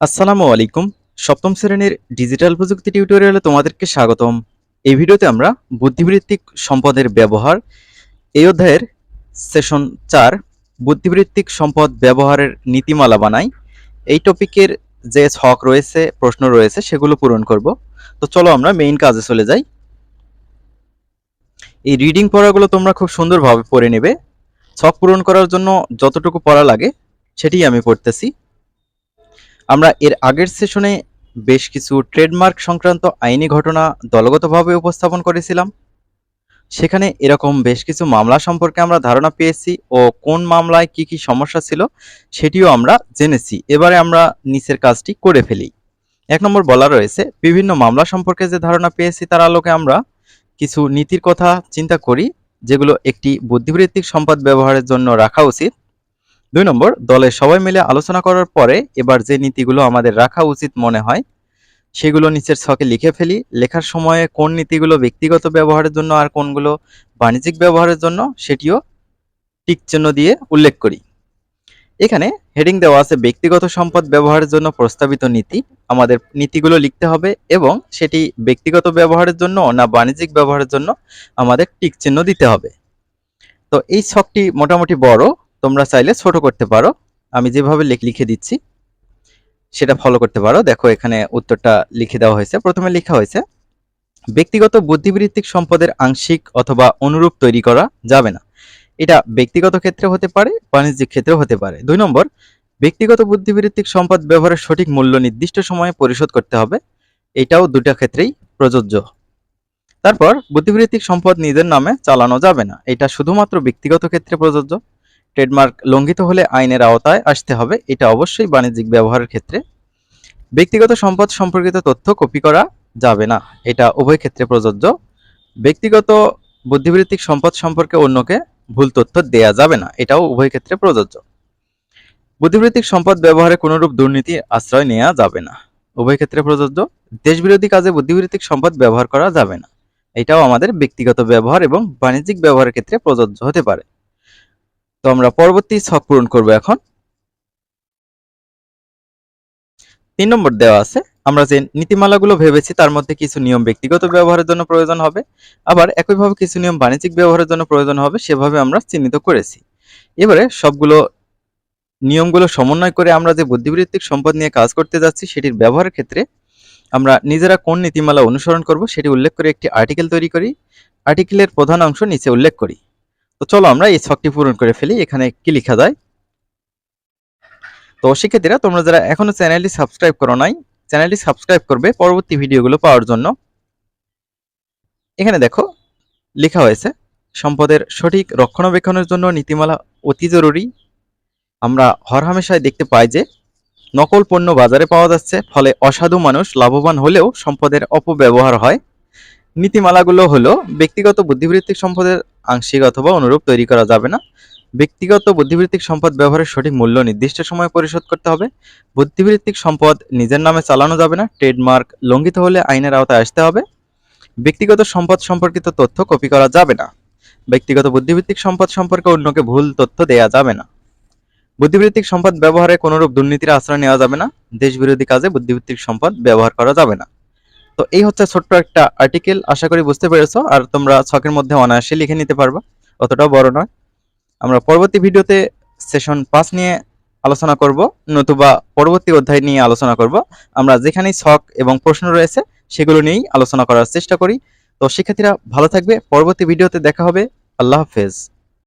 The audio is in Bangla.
আসসালামু আলাইকুম। সপ্তম শ্রেণির ডিজিটাল প্রযুক্তি টিউটোরিয়ালে তোমাদেরকে স্বাগতম। এই ভিডিওতে আমরা বুদ্ধিবৃত্তিক সম্পদের ব্যবহার। এই অধ্যায়ের সেশন চার, বুদ্ধিবৃত্তিক সম্পদ ব্যবহারের নীতিমালা বানাই। এই টপিকের যে ছক রয়েছে, প্রশ্ন রয়েছে, সেগুলো পূরণ করব। তো চলো আমরা মেইন কাজে চলে যাই। এই রিডিং পড়াগুলো তোমরা খুব সুন্দরভাবে পড়ে নেবে। ছক পূরণ করার জন্য যতটুকু পড়া লাগে সেটি আমি পড়তেছি। আমরা এর আগের সেশনে বেশ কিছু ট্রেডমার্ক সংক্রান্ত আইনি ঘটনা দলগতভাবে উপস্থাপন করেছিলাম। সেখানে এরকম বেশ কিছু মামলা সম্পর্কে আমরা ধারণা পেয়েছি ও কোন মামলায় কি কি সমস্যা ছিল সেটিও আমরা জেনেছি। এবারে আমরা নিচের কাজটি করে ফেলি। এক নম্বর বলা রয়েছে, বিভিন্ন মামলা সম্পর্কে যে ধারণা পেয়েছি তার আলোকে আমরা কিছু নীতির কথা চিন্তা করি, যেগুলো একটি বুদ্ধিবৃত্তিক সম্পদ ব্যবহারের জন্য রাখা উচিত। দুই নম্বর দলের সবাই মিলে আলোচনা করার পরে এবার যে নীতিগুলো আমাদের রাখা উচিত মনে হয়, সেগুলো নিচের ছকে লিখে ফেলি। লেখার সময়ে কোন নীতিগুলো ব্যক্তিগত ব্যবহারের জন্য আর কোনগুলো বাণিজ্যিক ব্যবহারের জন্য সেটিও টিক চিহ্ন দিয়ে উল্লেখ করি। এখানে হেডিং দেওয়া আছে ব্যক্তিগত সম্পদ ব্যবহারের জন্য প্রস্তাবিত নীতি, আমাদের নীতিগুলো লিখতে হবে এবং সেটি ব্যক্তিগত ব্যবহারের জন্য না বাণিজ্যিক ব্যবহারের জন্য আমাদের টিক চিহ্ন দিতে হবে। তো এই ছকটি মোটামুটি বড় তোমরা চাইলে ছোট করতে পারো। আমি যেভাবে লিখে দিচ্ছি, সেটা ফলো করতে পারো। দেখো, এখানে উত্তরটা লিখে দেওয়া হয়েছে। প্রথমে লেখা হয়েছে, ব্যক্তিগত বুদ্ধিবৃত্তিক সম্পদের আংশিক অথবা অনুরূপ তৈরি করা যাবে না। এটা ব্যক্তিগত ক্ষেত্রে হতে পারে, বাণিজ্যিক ক্ষেত্রে হতে পারে। দুই নম্বর, ব্যক্তিগত বুদ্ধিবৃত্তিক সম্পদ ব্যবহারের সঠিক মূল্য নির্দিষ্ট সময়ে পরিশোধ করতে হবে। এটাও দুটা ক্ষেত্রেই প্রযোজ্য। তারপর, বুদ্ধিবৃত্তিক সম্পদ নিজের নামে চালানো যাবে না। এটা শুধুমাত্র ব্যক্তিগত ক্ষেত্রে প্রযোজ্য। ট্রেডমার্ক লঙ্ঘিত হলে আইনের আওতায় আসতে হবে, এটা অবশ্যই বাণিজ্যিক ব্যবহারের ক্ষেত্রে। ব্যক্তিগত সম্পদ সম্পর্কিত তথ্য কপি করা যাবে না, এটা উভয় ক্ষেত্রে প্রযোজ্য। ব্যক্তিগত বুদ্ধিবৃত্তিক সম্পদ সম্পর্কে অন্যকে ভুল তথ্য দেয়া যাবে না, এটাও উভয় ক্ষেত্রে প্রযোজ্য। বুদ্ধিবৃত্তিক সম্পদ ব্যবহারে কোনোরূপ দুর্নীতি আশ্রয় নেওয়া যাবে না, উভয় ক্ষেত্রে প্রযোজ্য। দেশবিরোধী কাজে বুদ্ধিবৃত্তিক সম্পদ ব্যবহার করা যাবে না, এটাও আমাদের ব্যক্তিগত ব্যবহার এবং বাণিজ্যিক ব্যবহারের ক্ষেত্রে প্রযোজ্য হতে পারে। তো আমরা পরবর্তী ছক পূরণ করব এখন। তিন নম্বর দেওয়া আছে, আমরা যে নীতিমালাগুলো ভেবেছি তার মধ্যে কিছু নিয়ম ব্যক্তিগত ব্যবহারের জন্য প্রয়োজন হবে, আবার একইভাবে কিছু নিয়ম বাণিজ্যিক ব্যবহারের জন্য প্রয়োজন হবে সেভাবে আমরা চিহ্নিত করেছি। এবারে সবগুলো নিয়মগুলো সমন্বয় করে আমরা যে বুদ্ধিবৃত্তিক সম্পদ নিয়ে কাজ করতে যাচ্ছি সেটির ব্যবহারের ক্ষেত্রে আমরা নিজেরা কোন নীতিমালা অনুসরণ করব সেটি উল্লেখ করে একটি আর্টিকেল তৈরি করি। আর্টিকেলের প্রধান অংশ নিচে উল্লেখ করি। তো চলো আমরা এই ছকটি পূরণ করে ফেলি, এখানে কি লেখা যায়? তো শিক্ষার্থীরা, তোমরা যারা এখনও চ্যানেলটি সাবস্ক্রাইব করো নাই, চ্যানেলটি সাবস্ক্রাইব করবে পরবর্তী ভিডিওগুলো পাওয়ার জন্য। এখানে দেখো, লেখা হয়েছে, সম্পদের সঠিক রক্ষণাবেক্ষণের জন্য নীতিমালা অতি জরুরি। আমরা হরহামেশায় দেখতে পাই যে, নকল পণ্য বাজারে পাওয়া যাচ্ছে, ফলে অসাধু মানুষ লাভবান হলেও সম্পদের অপব্যবহার হয়। নীতিমালাগুলো হলো ব্যক্তিগত বুদ্ধিবৃত্তিক সম্পদের আংশিক অথবা অনুরূপ তৈরি করা যাবে না। ব্যক্তিগত বুদ্ধিবৃত্তিক সম্পদ ব্যবহারের সঠিক মূল্য নির্দিষ্ট সময়ে পরিশোধ করতে হবে। বুদ্ধিবৃত্তিক সম্পদ নিজের নামে চালানো যাবে না, ট্রেডমার্ক লঙ্ঘিত হলে আইনের আওতায় আসতে হবে। ব্যক্তিগত সম্পদ সম্পর্কিত তথ্য কপি করা যাবে না। ব্যক্তিগত বুদ্ধিবৃত্তিক সম্পদ সম্পর্কে অন্যকে ভুল তথ্য দেয়া যাবে না। বুদ্ধিবৃত্তিক সম্পদ ব্যবহারে কোনরূপ দুর্নীতির আশ্রয় নেওয়া যাবে না। দেশবিরোধী কাজে বুদ্ধিবৃত্তিক সম্পদ ব্যবহার করা যাবে না। তো এই হচ্ছে ছোট্ট একটা আর্টিকেল আশা করি বুঝতে পেরেছ। আর তোমরা ছকের মধ্যে অনায়াসে লিখে নিতে পারবা, অতটাও বড় নয়। আমরা পরবর্তী ভিডিওতে সেশন পাঁচ নিয়ে আলোচনা করব, নতুবা পরবর্তী অধ্যায় নিয়ে আলোচনা করব। আমরা যেখানেই ছক এবং প্রশ্ন রয়েছে, সেগুলো নিয়েই আলোচনা করার চেষ্টা করি। তো শিক্ষার্থীরা ভালো থাকবে, পরবর্তী ভিডিওতে দেখা হবে। আল্লাহ হাফেজ।